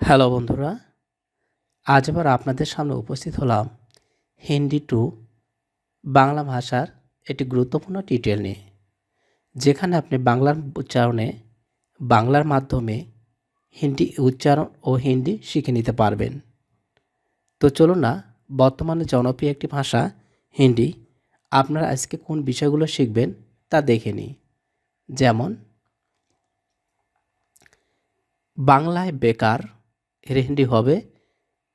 Hello বন্ধুরা, আজ আবার আপনাদের সামনে উপস্থিত হলাম হিন্দি টু বাংলা ভাষার একটি গুরুত্বপূর্ণ টিউটোরিয়াল নিয়ে, যেখানে আপনি বাংলার উচ্চারণে বাংলার মাধ্যমে হিন্দি উচ্চারণ ও হিন্দি শিখে নিতে পারবেন। তো চলুন না, বর্তমানে জনপ্রিয় একটি ভাষা হিন্দি। আপনারা আজকে কোন বিষয়গুলো শিখবেন তা দেখে নিই। যেমন, বাংলায় বেকার এর হিন্দি হবে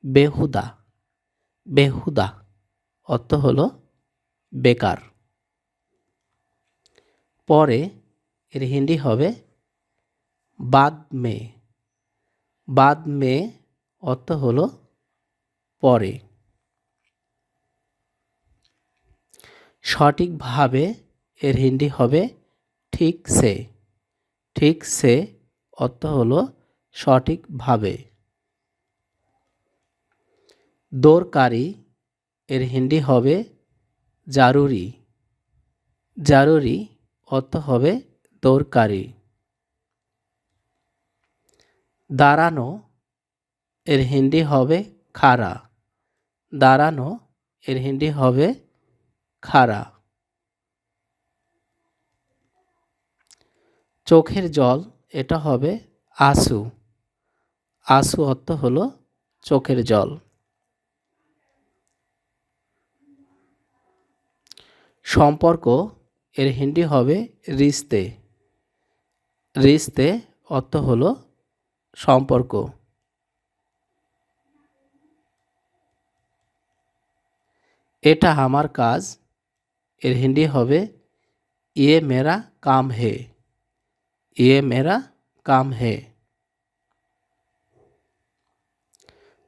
বেহুদা। বেহুদা অর্থ হল বেকার। পরে এর হিন্দি হবে বাদ মে বাদ মে অর্থ হলো পরে। সঠিকভাবে এর হিন্দি হবে ঠিক সে। ঠিক সে অর্থ হলো সঠিকভাবে। দরকারি এর হিন্দি হবে জারুরি। জারুরি অর্থ হবে দরকারি। দাঁড়ানো এর হিন্দি হবে খাড়া। দাঁড়ানো এর হিন্দি হবে খাড়া। চোখের জল, এটা হবে আসু। আসু অর্থ হলো চোখের জল। সম্পর্ক এর হিন্দি হবে রিস্তে। রিস্তে অর্থ হলো সম্পর্ক। এটা আমার কাজ। এর হিন্দি হবে ইয়ে মেরা কাম হে। ইয়ে মেরা কাম হে।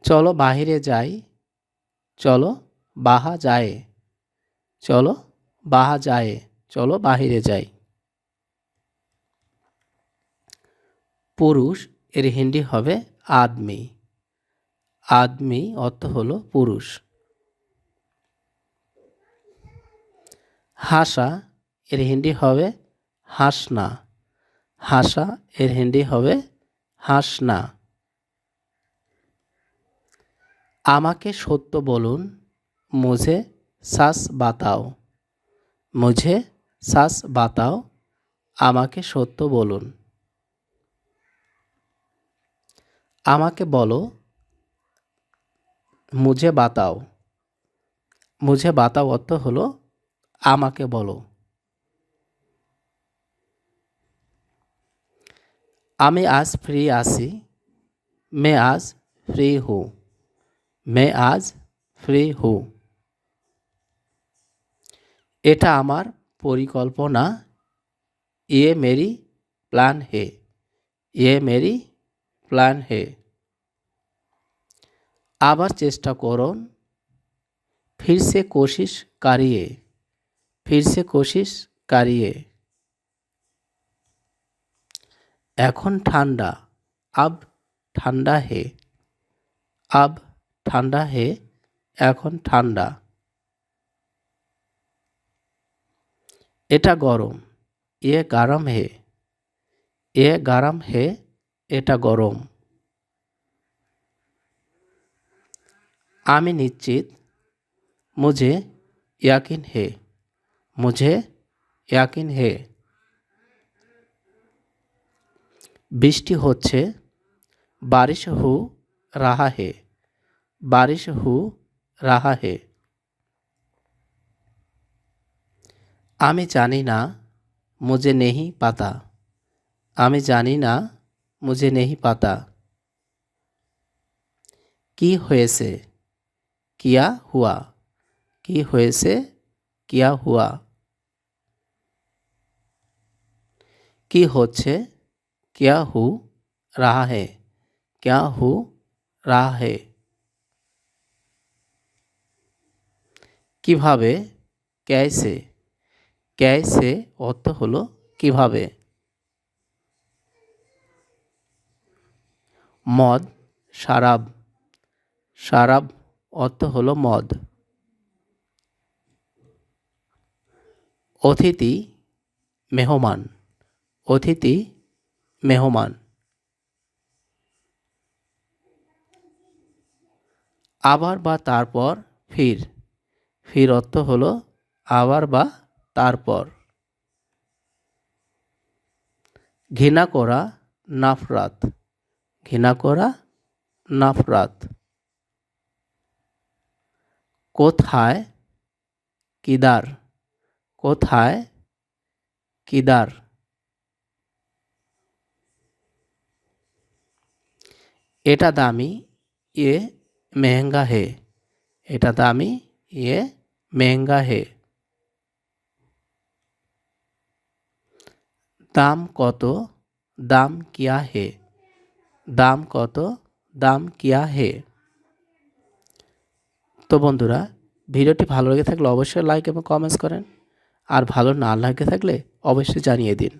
চলো বাহিরে যাই। চলো বাহা যায়। চলো বাহা যায়, চলো বাহিরে যাই। পুরুষ এর হিন্দি হবে আদমি। আদমি অর্থ হলো পুরুষ। হাসা এর হিন্দি হবে হাসনা। হাসা এর হিন্দি হবে হাসনা। আমাকে সত্য বলুন, মুঝে শ্বাস বাতাও। মুঝে শ্বাস বাতাও, আমাকে সত্য বলুন। আমাকে বলো, মুঝে বাতাও। মুঝে বাতাও অর্থ হলো, আমাকে বলো। আমি আজ ফ্রি আছি, মে আজ ফ্রি হু। মে আজ ফ্রি হু। এটা আমার পরিকল্পনা। ইয়ে মেরি প্ল্যান হে। ইয়ে মেরি প্ল্যান হে। আবার চেষ্টা করুন। ফিরসে কোশিস কারিয়ে। ফিরসে কোশিস কারিয়ে। এখন ঠান্ডা। আব ঠান্ডা হে। আব ঠান্ডা হে। এখন ঠান্ডা। এটা গরম, এ গরম হে, এ গরম হে, এটা গরম। আমি নিশ্চিত, মুঝে ইয়াকিন হে, মুঝে ইয়াকিন হে। বৃষ্টি হচ্ছে, বারিশ হু রাহা হে, বারিশ হু রাহা হে। আমি জানি না মুঝে নেহি পাতা আমি জানি না মুঝে নেহি পাতা কি হয়েছে কিয়া হুয়া কি হয়েছে কিয়া হুয়া কি হচ্ছে क्या हो रहा है क्या हो रहा है কিভাবে ক্যাসে ক্যাসে অর্থ হলো কীভাবে? মদ শারাব শারাব অর্থ হলো মদ। অতিথি মেহমান। অতিথি মেহমান। আবার বা তারপর ফির। ফির অর্থ হলো আবার বা তারপর ঘৃণা করা নাফরাত, ঘৃণা করা নাফরাত। কোথায় কিদার কোথায় কিদার? এটা দামি এ মেহেঙ্গা হে। এটা দামি এ মেহেঙ্গা হে। দাম কত? দাম কিয়া হে? দাম কত? দাম কিয়া হে? তো বন্ধুরা, ভিডিওটি ভালো লেগে থাকলে অবশ্যই লাইক এবং কমেন্টস করেন। আর ভালো না লাগে থাকলে অবশ্যই জানিয়ে দিন।